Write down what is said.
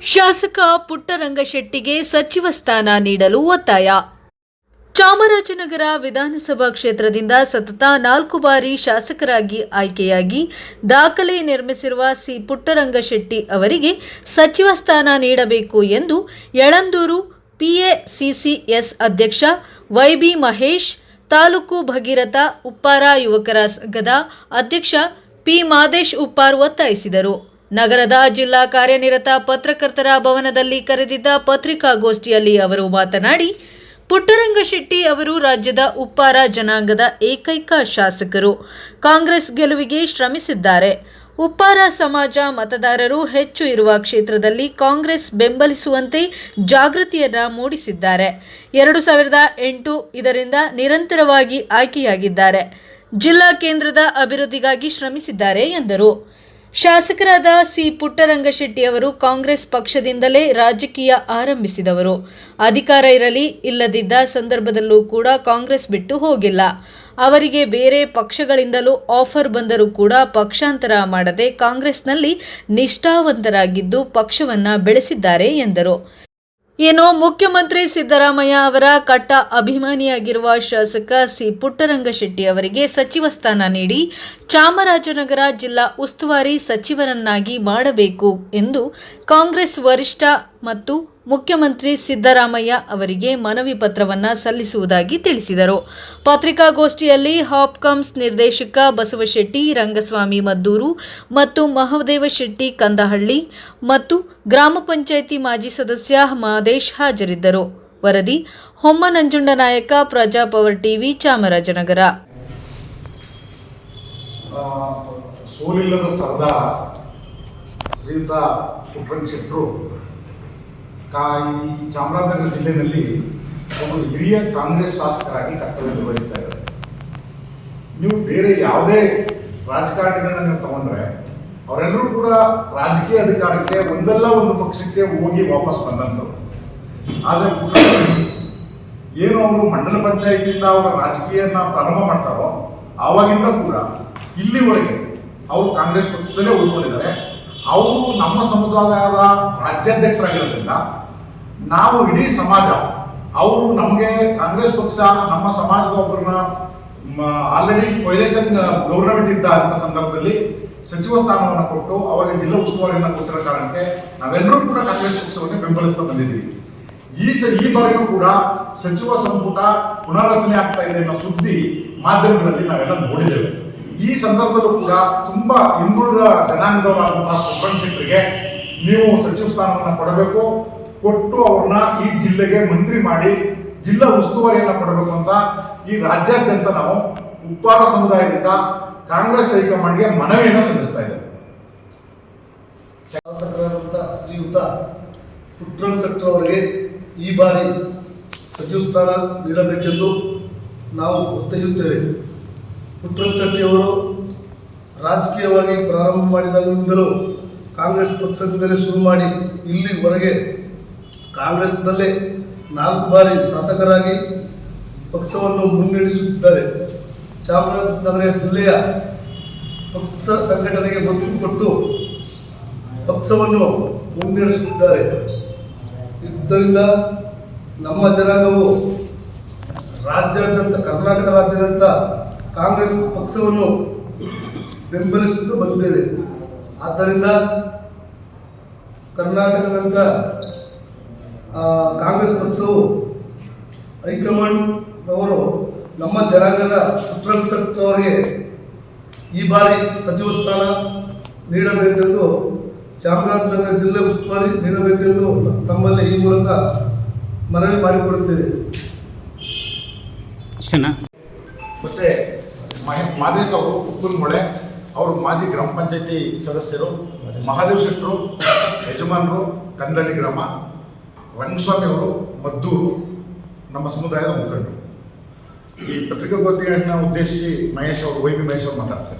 ಶಾಸಕ ಪುಟ್ಟರಂಗಶೆಟ್ಟಿಗೆ ಸಚಿವ ಸ್ಥಾನ ನೀಡಲು ಒತ್ತಾಯ. ಚಾಮರಾಜನಗರ ವಿಧಾನಸಭಾ ಕ್ಷೇತ್ರದಿಂದ ಸತತ ನಾಲ್ಕು ಬಾರಿ ಶಾಸಕರಾಗಿ ಆಯ್ಕೆಯಾಗಿ ದಾಖಲೆ ನಿರ್ಮಿಸಿರುವ ಸಿ ಪುಟ್ಟರಂಗಶೆಟ್ಟಿ ಅವರಿಗೆ ಸಚಿವ ಸ್ಥಾನ ನೀಡಬೇಕು ಎಂದು ಯಳಂದೂರು ಪಿಎಸಿಸಿಎಸ್ ಅಧ್ಯಕ್ಷ ವೈಬಿ ಮಹೇಶ್, ತಾಲೂಕು ಭಗೀರಥ ಉಪ್ಪಾರ ಯುವಕರ ಸಂಘದ ಅಧ್ಯಕ್ಷ ಪಿ ಮಾದೇಶ್ ಉಪ್ಪಾರ್ ಒತ್ತಾಯಿಸಿದರು. ನಗರದ ಜಿಲ್ಲಾ ಕಾರ್ಯನಿರತ ಪತ್ರಕರ್ತರ ಭವನದಲ್ಲಿ ಕರೆದಿದ್ದ ಪತ್ರಿಕಾಗೋಷ್ಠಿಯಲ್ಲಿ ಅವರು ಮಾತನಾಡಿ ಪುಟ್ಟರಂಗಶೆಟ್ಟಿ ಅವರು ರಾಜ್ಯದ ಉಪ್ಪಾರ ಜನಾಂಗದ ಏಕೈಕ ಶಾಸಕರು. ಕಾಂಗ್ರೆಸ್ ಗೆಲುವಿಗೆ ಶ್ರಮಿಸಿದ್ದಾರೆ. ಉಪ್ಪಾರ ಸಮಾಜ ಮತದಾರರು ಹೆಚ್ಚು ಇರುವ ಕ್ಷೇತ್ರದಲ್ಲಿ ಕಾಂಗ್ರೆಸ್ ಬೆಂಬಲಿಸುವಂತೆ ಜಾಗೃತಿಯನ್ನು ಮೂಡಿಸಿದ್ದಾರೆ. ಎರಡು ಸಾವಿರದ ಎಂಟು ಇದರಿಂದ ನಿರಂತರವಾಗಿ ಆಯ್ಕೆಯಾಗಿದ್ದಾರೆ. ಜಿಲ್ಲಾ ಕೇಂದ್ರದ ಅಭಿವೃದ್ಧಿಗಾಗಿ ಶ್ರಮಿಸಿದ್ದಾರೆ ಎಂದರು. ಶಾಸಕರಾದ ಸಿ ಪುಟ್ಟರಂಗಶೆಟ್ಟಿ ಅವರು ಕಾಂಗ್ರೆಸ್ ಪಕ್ಷದಿಂದಲೇ ರಾಜಕೀಯ ಆರಂಭಿಸಿದವರು. ಅಧಿಕಾರ ಇರಲಿ, ಇಲ್ಲದಿದ್ದ ಸಂದರ್ಭದಲ್ಲೂ ಕೂಡ ಕಾಂಗ್ರೆಸ್ ಬಿಟ್ಟು ಹೋಗಿಲ್ಲ. ಅವರಿಗೆ ಬೇರೆ ಪಕ್ಷಗಳಿಂದಲೂ ಆಫರ್ ಬಂದರೂ ಕೂಡ ಪಕ್ಷಾಂತರ ಮಾಡದೆ ಕಾಂಗ್ರೆಸ್ನಲ್ಲಿ ನಿಷ್ಠಾವಂತರಾಗಿದ್ದು ಪಕ್ಷವನ್ನು ಬೆಳೆಸಿದ್ದಾರೆ ಎಂದರು. ಏನು ಮುಖ್ಯಮಂತ್ರಿ ಸಿದ್ದರಾಮಯ್ಯ ಅವರ ಕಟ್ಟ ಅಭಿಮಾನಿಯಾಗಿರುವ ಶಾಸಕ ಸಿ ಪುಟ್ಟರಂಗಶೆಟ್ಟಿ ಅವರಿಗೆ ಸಚಿವ ಸ್ಥಾನ ನೀಡಿ ಚಾಮರಾಜನಗರ ಜಿಲ್ಲಾ ಉಸ್ತುವಾರಿ ಸಚಿವರನ್ನಾಗಿ ಮಾಡಬೇಕು ಎಂದು ಕಾಂಗ್ರೆಸ್ ವರಿಷ್ಠ ಮತ್ತು ಮುಖ್ಯಮಂತ್ರಿ ಸಿದ್ದರಾಮಯ್ಯ ಅವರಿಗೆ ಮನವಿ ಪತ್ರವನ್ನು ಸಲ್ಲಿಸುವುದಾಗಿ ತಿಳಿಸಿದರು. ಪತ್ರಿಕಾಗೋಷ್ಠಿಯಲ್ಲಿ ಹಾಪ್ಕಾಮ್ಸ್ ನಿರ್ದೇಶಕ ಬಸವಶೆಟ್ಟಿ, ರಂಗಸ್ವಾಮಿ ಮದ್ದೂರು ಮತ್ತು ಮಹದೇವ ಶೆಟ್ಟಿ ಕಂದಹಳ್ಳಿ ಮತ್ತು ಗ್ರಾಮ ಪಂಚಾಯಿತಿ ಮಾಜಿ ಸದಸ್ಯ ಮಾದೇಶ್ ಹಾಜರಿದ್ದರು. ವರದಿ, ಹೊಮ್ಮನಂಜುಂಡ ನಾಯಕ ನಾಯಕ ಪ್ರಜಾಪವರ್ ಟಿವಿ, ಚಾಮರಾಜನಗರ. ಸೋಲಿಲ್ಲದ ಶ್ರೀಯುತ ಪುಟ್ಟರಂಗ ಶೆಟ್ಟರು ಕಾ ಈ ಚಾಮರಾಜನಗರ ಜಿಲ್ಲೆಯಲ್ಲಿ ಒಬ್ಬರು ಹಿರಿಯ ಕಾಂಗ್ರೆಸ್ ಶಾಸಕರಾಗಿ ಕರ್ತವ್ಯ ನಿರ್ವಹಿಸ್ತಾ ಇದ್ದಾರೆ. ನೀವು ಬೇರೆ ಯಾವುದೇ ರಾಜಕಾರಣಿಗಳನ್ನ ನೀವು ತಗೊಂಡ್ರೆ, ಅವರೆಲ್ಲರೂ ಕೂಡ ರಾಜಕೀಯ ಅಧಿಕಾರಕ್ಕೆ ಒಂದಲ್ಲ ಒಂದು ಪಕ್ಷಕ್ಕೆ ಹೋಗಿ ವಾಪಸ್ ಬಂದಂಥವ್ರು. ಆದರೆ ಏನು ಅವರು ಮಂಡಲ ಪಂಚಾಯತಿಯಿಂದ ಅವರ ರಾಜಕೀಯನ ಪ್ರಾರಂಭ ಮಾಡ್ತಾರೋ, ಆವಾಗಿಂದ ಕೂಡ ಇಲ್ಲಿವರೆಗೆ ಅವರು ಕಾಂಗ್ರೆಸ್ ಪಕ್ಷದಲ್ಲೇ ಉಳ್ಕೊಂಡಿದ್ದಾರೆ. ಅವರು ನಮ್ಮ ಸಮುದಾಯದ ರಾಜ್ಯಾಧ್ಯಕ್ಷರಾಗಿರೋದ್ರಿಂದ ನಾವು ಇಡೀ ಸಮಾಜ, ಅವರು ನಮಗೆ ಕಾಂಗ್ರೆಸ್ ಪಕ್ಷ, ನಮ್ಮ ಸಮಾಜದ ಒಬ್ಬರನ್ನ ಆಲ್ರೆಡಿ ಕೊಯ್ಲೇಷನ್ ಗೌರ್ನಮೆಂಟ್ ಇದ್ದ ಅಂತ ಸಂದರ್ಭದಲ್ಲಿ ಸಚಿವ ಸ್ಥಾನವನ್ನು ಕೊಟ್ಟು ಅವರಿಗೆ ಜಿಲ್ಲಾ ಉಸ್ತುವಾರಿಯನ್ನು ಕೊಟ್ಟಿರೋ ಕಾರಣಕ್ಕೆ ನಾವೆಲ್ಲರೂ ಕೂಡ ಕಾಂಗ್ರೆಸ್ ಪಕ್ಷವನ್ನು ಬೆಂಬಲಿಸ್ತಾ ಬಂದಿದ್ದೀವಿ. ಈ ಸ, ಈ ಬಾರಿಯೂ ಕೂಡ ಸಚಿವ ಸಂಪುಟ ಪುನರ್ರಚನೆ ಆಗ್ತಾ ಇದೆ ಅನ್ನೋ ಸುದ್ದಿ ಮಾಧ್ಯಮಗಳಲ್ಲಿ ನಾವೆಲ್ಲ ನೋಡಿದ್ದೇವೆ. ಈ ಸಂದರ್ಭದಲ್ಲೂ ಕೂಡ ತುಂಬಾ ಹಿಂದುಳಿದ ಜನಾಂಗದವರಾದಂತಹ ಸಂರಕ್ಷಕರಿಗೆ ನೀವು ಸಚಿವ ಸ್ಥಾನವನ್ನು ಕೊಡಬೇಕು. ಕೊಟ್ಟು ಅವ್ರನ್ನ ಈ ಜಿಲ್ಲೆಗೆ ಮಂತ್ರಿ ಮಾಡಿ ಜಿಲ್ಲಾ ಉಸ್ತುವಾರಿಯನ್ನ ಕೊಡಬೇಕು ಅಂತ ಈ ರಾಜ್ಯಾದ್ಯಂತ ನಾವು ಉಪ್ಪಾರ ಸಮುದಾಯದಿಂದ ಕಾಂಗ್ರೆಸ್ ಹೈಕಮಾಂಡ್ಗೆ ಮನವಿಯನ್ನು ಸಲ್ಲಿಸ್ತಾ ಇದ್ದೇವೆ. ಶ್ರೀಯುತ ಪುತ್ರನ್ ಈ ಬಾರಿ ಸಚಿವ ಸ್ಥಾನ ನೀಡಬೇಕೆಂದು ನಾವು ಒತ್ತಾಯಿಸುತ್ತೇವೆ. ಪುಟ್ರಂಗ್ ಶೆಟ್ಟಿ ಅವರು ರಾಜಕೀಯವಾಗಿ ಪ್ರಾರಂಭ ಮಾಡಿದಾಗಿನಿಂದಲೂ ಕಾಂಗ್ರೆಸ್ ಪಕ್ಷದಿಂದಲೇ ಶುರು ಮಾಡಿ ಇಲ್ಲಿವರೆಗೆ ಕಾಂಗ್ರೆಸ್ನಲ್ಲೇ ನಾಲ್ಕು ಬಾರಿ ಶಾಸಕರಾಗಿ ಪಕ್ಷವನ್ನು ಮುನ್ನಡೆಸುತ್ತಿದ್ದಾರೆ. ಚಾಮರಾಜನಗರ ಜಿಲ್ಲೆಯ ಪಕ್ಷ ಸಂಘಟನೆಗೆ ಒತ್ತು ಕೊಟ್ಟು ಪಕ್ಷವನ್ನು ಮುನ್ನಡೆಸುತ್ತಿದ್ದಾರೆ. ಇದರಿಂದ ನಮ್ಮ ಜನಾಂಗವು ರಾಜ್ಯಾದ್ಯಂತ ಕರ್ನಾಟಕ ರಾಜ್ಯಾದ್ಯಂತ ಕಾಂಗ್ರೆಸ್ ಪಕ್ಷವನ್ನು ಬೆಂಬಲಿಸುತ್ತಾ ಬಂದಿದ್ದೇವೆ ಆದ್ದರಿಂದ ಕರ್ನಾಟಕದಂತ ಕಾಂಗ್ರೆಸ್ ಪಕ್ಷವು ಹೈಕಮಾಂಡ್ ಅವರು ನಮ್ಮ ಜನಾಂಗದ ಅವರಿಗೆ ಈ ಬಾರಿ ಸಚಿವ ಸ್ಥಾನ ನೀಡಬೇಕೆಂದು ಚಾಮರಾಜನಗರ ಜಿಲ್ಲೆ ಉಸ್ತುವಾರಿ ನೀಡಬೇಕೆಂದು ತಮ್ಮಲ್ಲಿ ಈ ಮೂಲಕ ಮನವಿ ಮಾಡಿಕೊಡುತ್ತೇವೆ ಮತ್ತೆ ಮಹೇ- ಮಾದೇಶ್ ಅವರು ಉಪ್ಪುನ್ಮೊಳೆ ಅವರು ಮಾಜಿ ಗ್ರಾಮ ಪಂಚಾಯತಿ ಸದಸ್ಯರು, ಮಹಾದೇವ್ ಶೆಟ್ಟರು, ಯಜಮಾನರು, ಕಂದಲಿ ಗ್ರಾಮ, ರಂಗಸ್ವಾಮಿ ಅವರು, ಮದ್ದೂರು, ನಮ್ಮ ಸಮುದಾಯದ ಮುಖಂಡರು. ಈ ಪತ್ರಿಕಾಗೋಷ್ಠಿಯನ್ನು ಉದ್ದೇಶಿಸಿ ಮಹೇಶ್ ಅವರು, ವೈ ಬಿ ಮಹೇಶ್ ಅವರು ಮಾತಾಡ್ತಾರೆ.